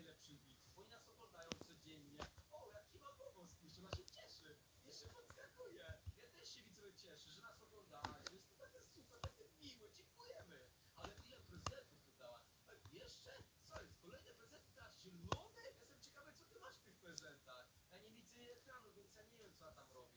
najlepszym widzu, bo nas oglądają codziennie. O, jaki ma pomoc, jeszcze się cieszy, jeszcze podskakuje. Ja też się widzę cieszy, że nas oglądają. Jest to takie super, takie miłe, dziękujemy. Ale ile prezentów dodała? E, jeszcze? Co jest? Kolejne prezenty dla zielone? Jestem ciekawy, co ty masz w tych prezentach. Ja nie widzę ekranu, więc ja nie wiem, co tam robię.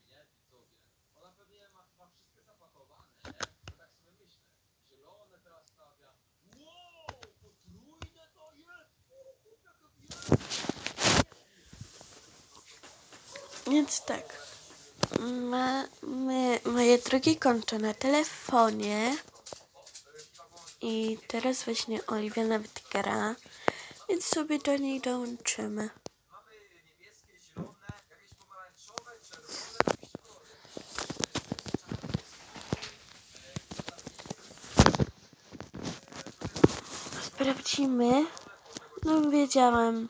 Więc tak. Mamy, moje drugie konto na telefonie. I teraz właśnie Oliwia nawet gra. Więc sobie do niej dołączymy. Sprawdzimy. No wiedziałam.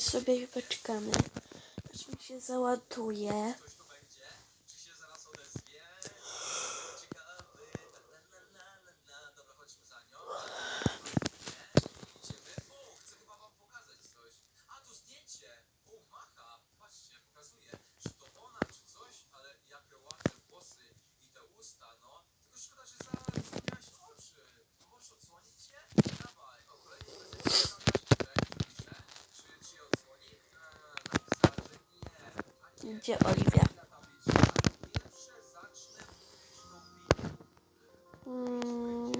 sobie chyba czekamy. Aż mi się załaduje. Gdzie Oliwia? Hmm.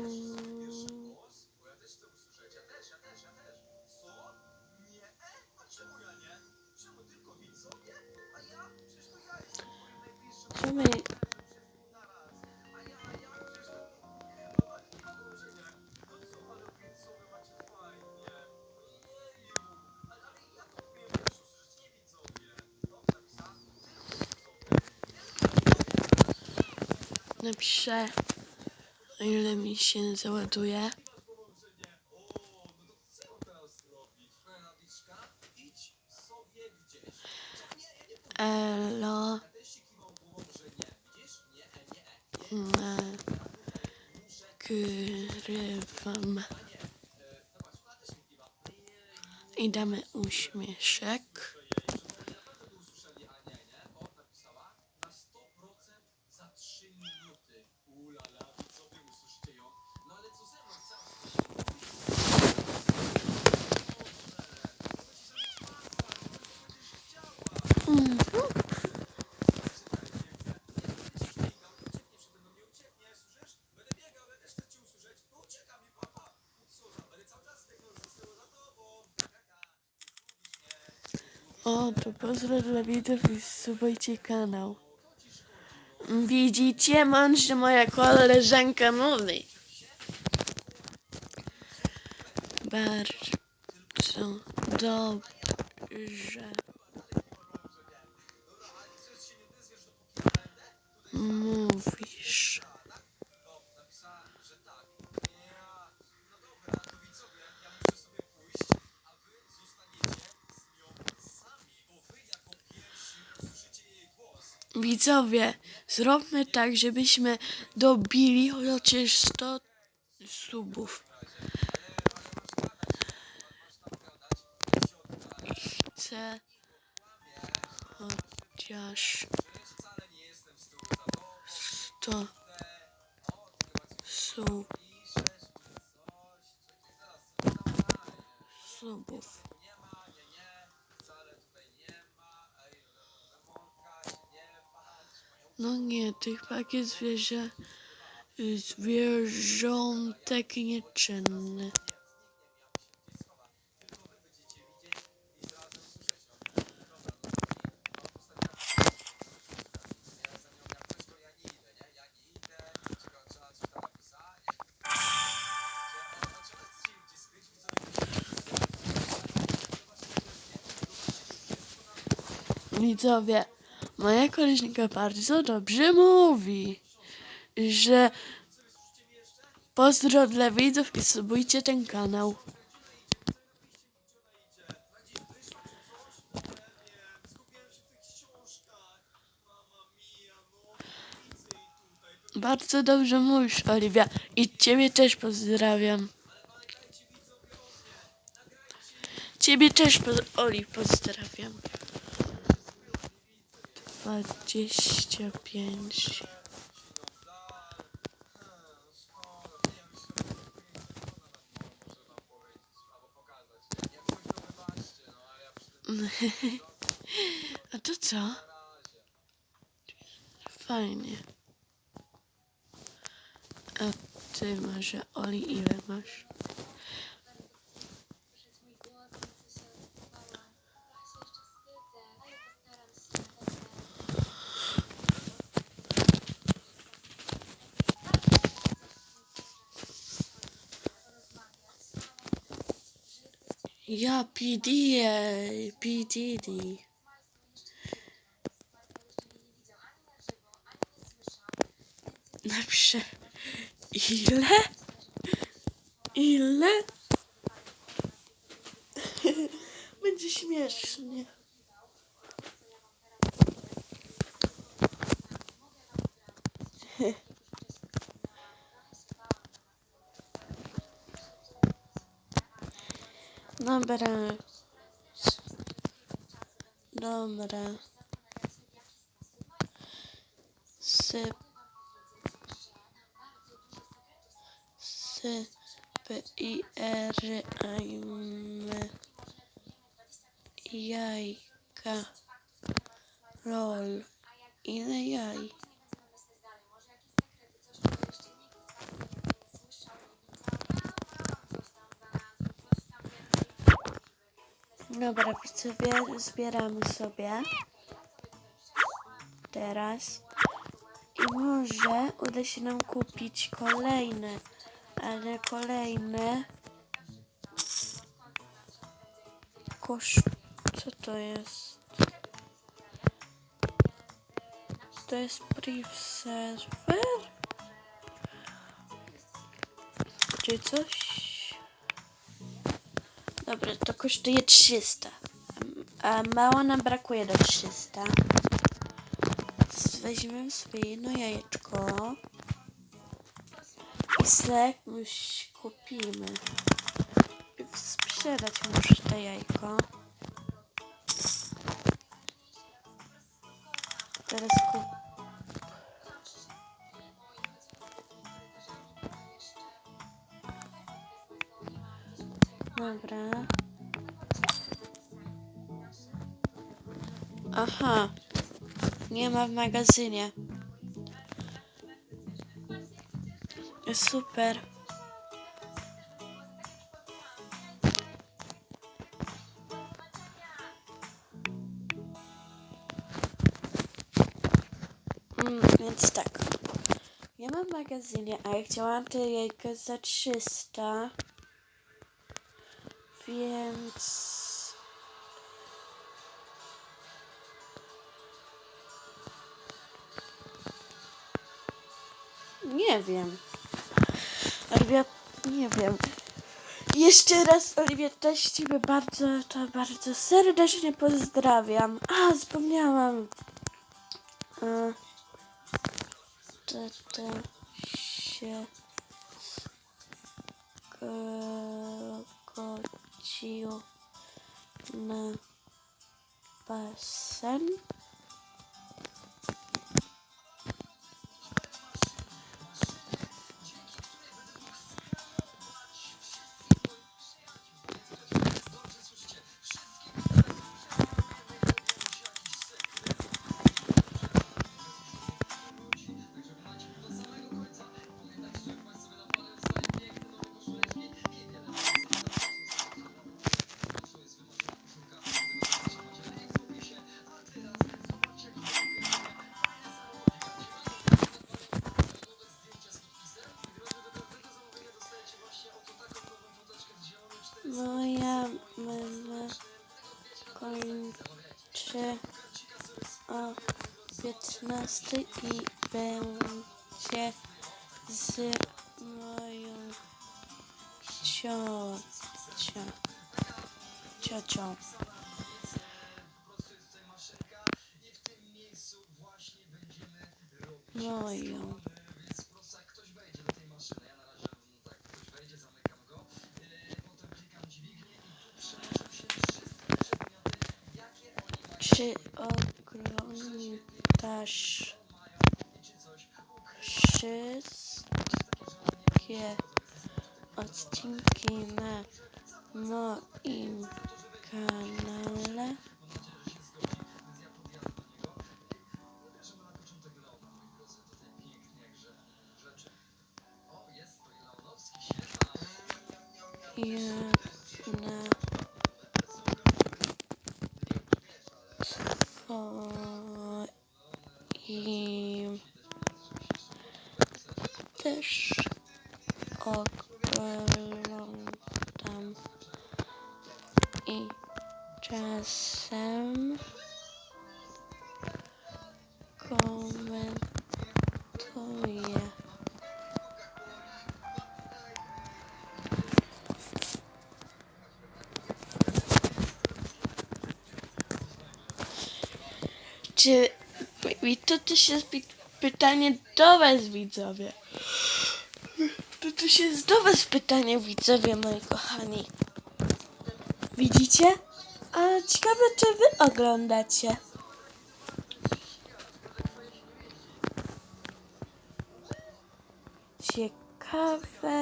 Czemu Prze... Ile mi się nie załaduje. Elo. Nagrywam. I damy uśmieszek. O, to pozdro dla widzów i subajcie kanał. Widzicie, mąż, moja koleżanka mówi. Bardzo dobrze. Mówi. Widzowie, zróbmy tak, żebyśmy dobili chociaż 100 subów. Chcę chociaż 100 sub. subów. No nie, tych takie zwierzę, y, zwierzątek nieczynny. Widzowie, Moja koleżanka bardzo dobrze mówi, że pozdro dla widzów i subujcie ten kanał. Bardzo dobrze mówisz, Oliwia. I ciebie też pozdrawiam. Ciebie też, Oli, pozdrawiam. 25. A to co? Fajnie. A ty może, Oli, ile masz? Ja, PD, PDD. Napiszę. Ile? Ile? Będzie śmiesznie. Dobra. Dobra. Syp. Sy. P. I. R. A. M. Rol. Ile? Dobra, widzowie, zbieramy sobie. Teraz. I może uda się nam kupić kolejne. Ale kolejne. Kosz... Co to jest? To jest brief server? Czy coś? Dobra, to kosztuje 300. A mało nam brakuje do 300. Więc sobie jedno jajeczko. I se już kupimy. Sprzedać muszę to jajko. Teraz Dobra. Aha. Nie ma w magazynie. Super. Mm, więc tak. Nie ma w magazynie, a ja chciałam te jajka za 300. Więc... Nie wiem. Oliwia, nie wiem. Jeszcze raz, Oliwia, też Ciebie bardzo, to bardzo serdecznie pozdrawiam. A, zapomniałam. A, tata się zgodził na basen. 15 i będzie z moją ciocią. Ciocią. Wszystkie odcinki na moim kanale? Jedna też oglądam i czasem komentuję. Czy i to też jest pytanie do was widzowie. Też jest do was pytanie widzowie moi kochani. Widzicie? A ciekawe czy wy oglądacie. Ciekawe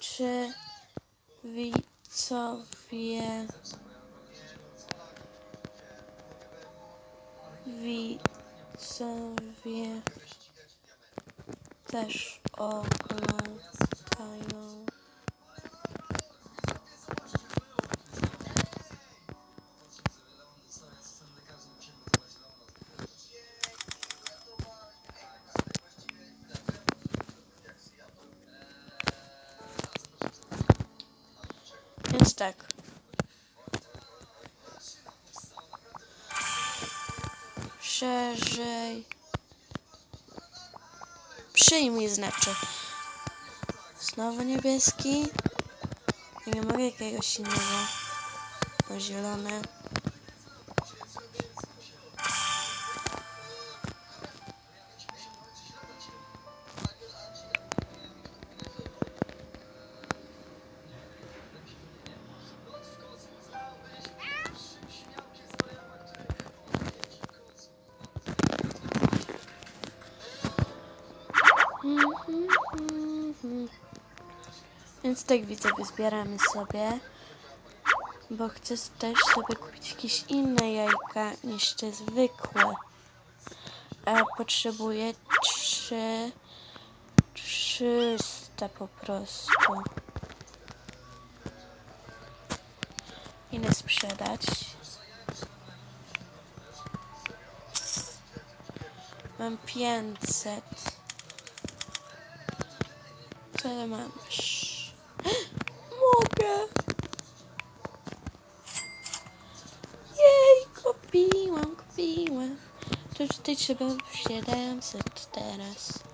czy widzowie widzowie też 哦，可以 znaczy. Znowu niebieski. Nie mogę jakiegoś innego. O zielone. Więc tak widzowie zbieramy sobie. Bo chcę też sobie kupić jakieś inne jajka niż te zwykłe. A potrzebuję trzy... 300 po prostu. Ile sprzedać? Mam 500. Co ja mam? Mogę! Jej, kupiłam, kupiłam. To tutaj trzeba 700 teraz.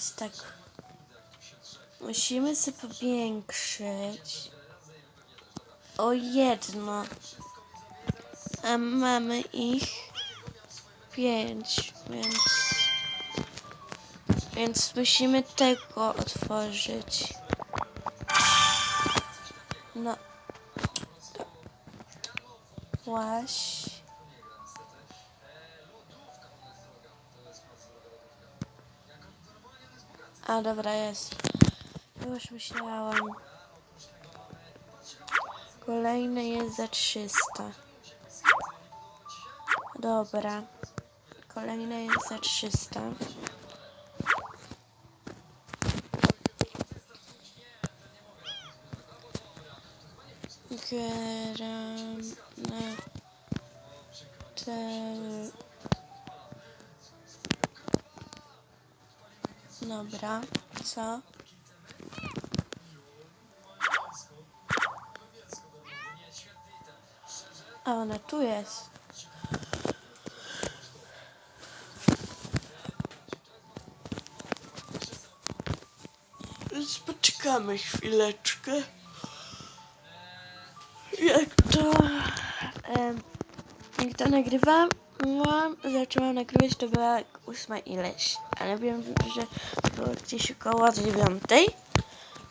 Więc tak. Musimy sobie powiększyć o jedno. A mamy ich pięć, więc. Więc musimy tego otworzyć. No. Łaś. A dobra, jest. Już myślałam. Kolejny jest za 300. Dobra. Kolejny jest za 300. Gram na. Dobra, co? A ona tu jest. Więc poczekamy chwileczkę. Jak to... Em, jak to nagrywałam, zaczęłam nagrywać, to była ósma ileś. Ale wiem, że było gdzieś około dziewiątej.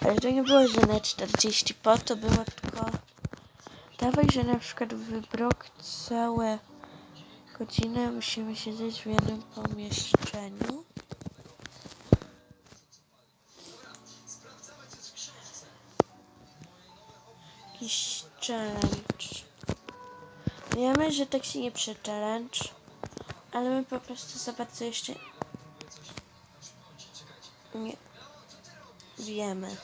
Ale to nie było, że na 40 po, to było tylko... Dawaj, że na przykład wybrok całe godzinę musimy siedzieć w jednym pomieszczeniu. Jakiś challenge. Wiemy, że tak się nie prze ale my po prostu za bardzo jeszcze wiemy.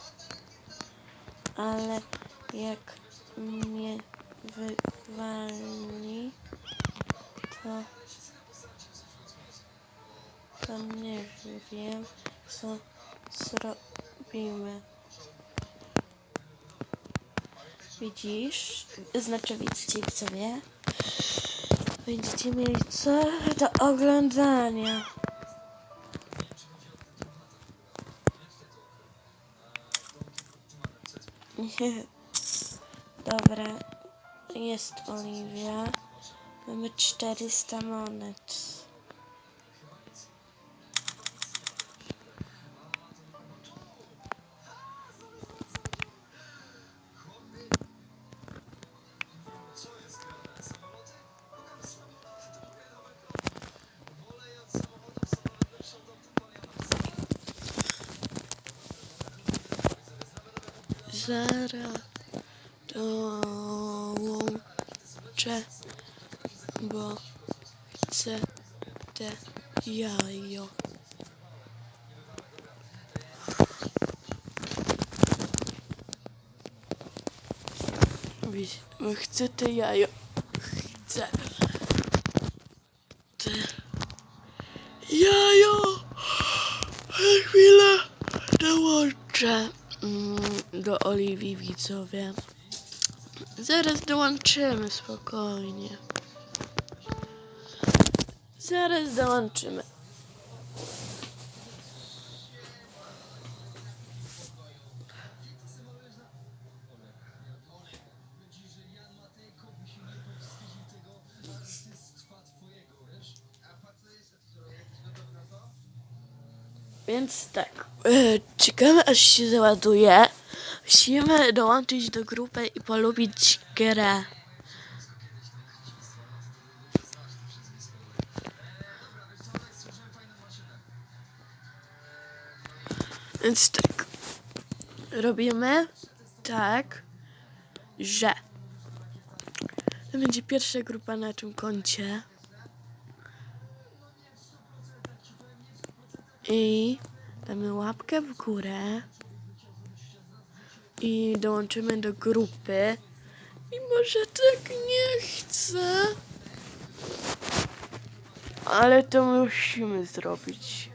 Ale jak nie wywali, to, to nie wiem, co zrobimy. Widzisz? Znaczy widzicie widzowie. Będziecie mieli co do oglądania. Dobra, jest Oliwia. Mamy 400 monet. Zara dołączę, bo chcę te jajo. Chcę te jajo. Chcę te jajo. Chwilę dołączę mm, do Oliwii widzowie. Zaraz dołączymy spokojnie. Zaraz dołączymy. Więc tak, e, czekamy aż się załaduje. Musimy dołączyć do grupy i polubić grę. Więc tak, robimy tak, że to będzie pierwsza grupa na tym koncie. I damy łapkę w górę. I dołączymy do grupy. Mimo, że tak nie chcę. Ale to musimy zrobić.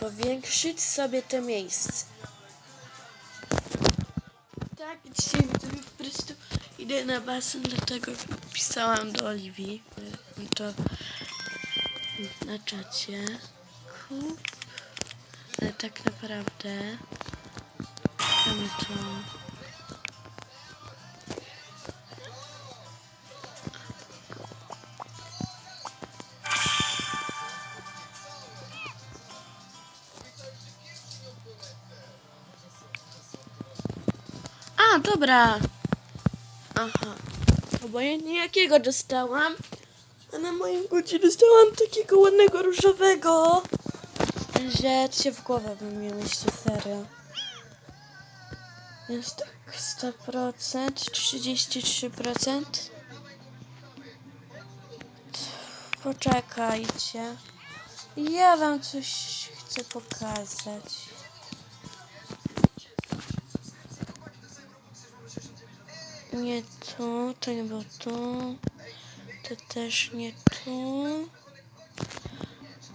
Powiększyć sobie to miejsce. Tak, dzisiaj widzę, po prostu idę na basen, dlatego pisałam do Oliwii to na czacie. Kup. Ale tak naprawdę mamy to. Dobra. Aha. Obojętnie jakiego dostałam. A na moim koncie dostałam takiego ładnego różowego. Że się w głowę mieści, serio. Więc tak, 100%, 33%. Poczekajcie. Ja wam coś chcę pokazać. Nie tu, to nie było tu. To też nie tu.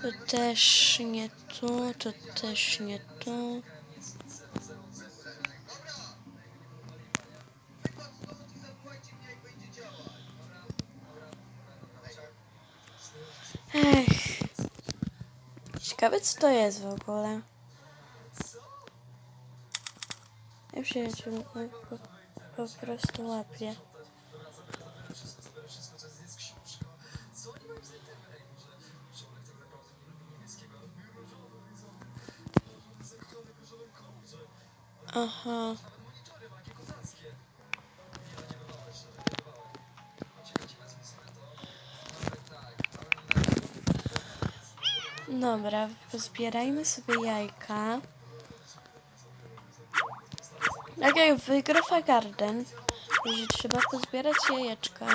To też nie tu, to też nie tu. Ech. Ciekawe co to jest w ogóle. Ja przyjaciół po, prostu łapię. Aha. Dobra, pozbierajmy sobie jajka. Tak jak w Garden, że trzeba pozbierać jajeczka.